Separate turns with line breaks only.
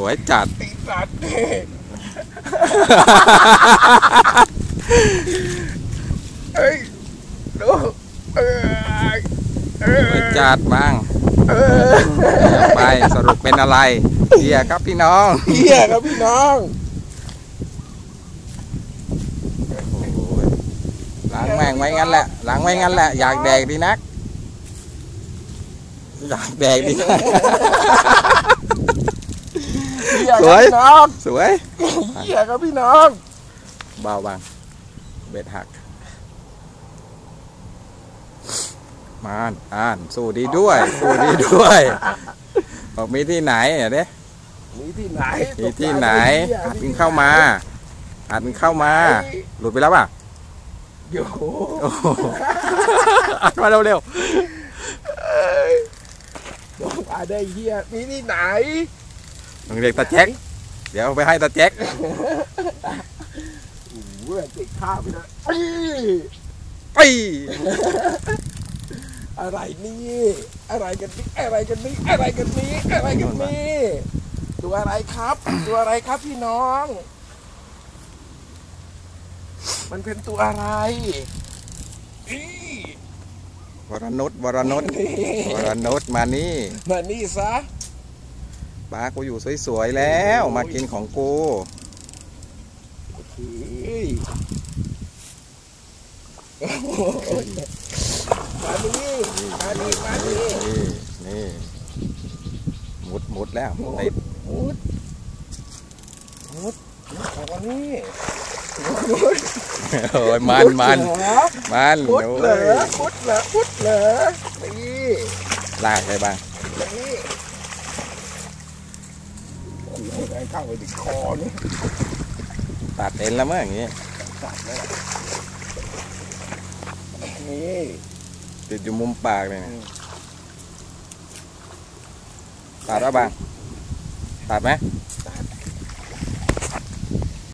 สวยจัด
ไอ้สัตว์นี่เฮ้ยดูเออเอ
สวย
อ
จัดบ้าง
เออ
ไปสรุปเป็นอะไรเฮียครับพี่น้อง
เฮียครับพี่น้อง
โอ้ยล้างแม่งไว้งั้นแหละล้างไว้งั้นแหละอยากแดกดีนัก อยากแดกดีนัก
เฮียค
ส
รับ
วย
พี่น้อง
สวย
เฮียครับพี่น้อง
เบาบางเบ็ดหัก มานอ่านสู้ดีด้วย สู้ดีด้วยบอกมีที่ไหนเดี๋ยวดิ
มีที่ไหน
มีที่ไหน
เย
อาจมึงเข้ามาอาจมึงเข้ามา หลุดไปแล้วป่ะ
เดี๋ยว
โอ้โหอัดมาเร็ว
บอกว่าได้เฮียมีที่ไหน
ๆมึงเรียกตาแจ็คเดี๋ยวเอาไปให้ตาแจ็ค
โอ้โหติดข้าวไปเลยเอ้ย
ไป
อะไรนี่อะไรกันนี่อะไรกันนี่อะไรกันนี่อะไรกันนี่ตัวอะไรครับ ตัวอะไรครับพี่น้อง มันเป็นตัวอะไรอี
วรนุชวรนุชวรนุชมานี่
มานี่ซะ
ป้ากูอยู่สวยๆแล้ว มากินของกู
เฮ้ยมานี่มานี่มานี่
นี่นี่หมุดหมุดแล้วติด
มุดมุดออกมานี่
โอ้ยมันมัน
เหรอ
มัน
พุด
โอ้
เหรอยพุดเหรอพุดเหรอนี่
ลากไปบ้าง
นี่ โอ้โหได้เข้าไปถึงคอนี่
ตัดเอ็นแล้วมั้งอย่างงี้
สัตว์เลยนี่
ติดอยู่มุมปากเลยนะตัดแล้วบ้างตัดไหม
ตัด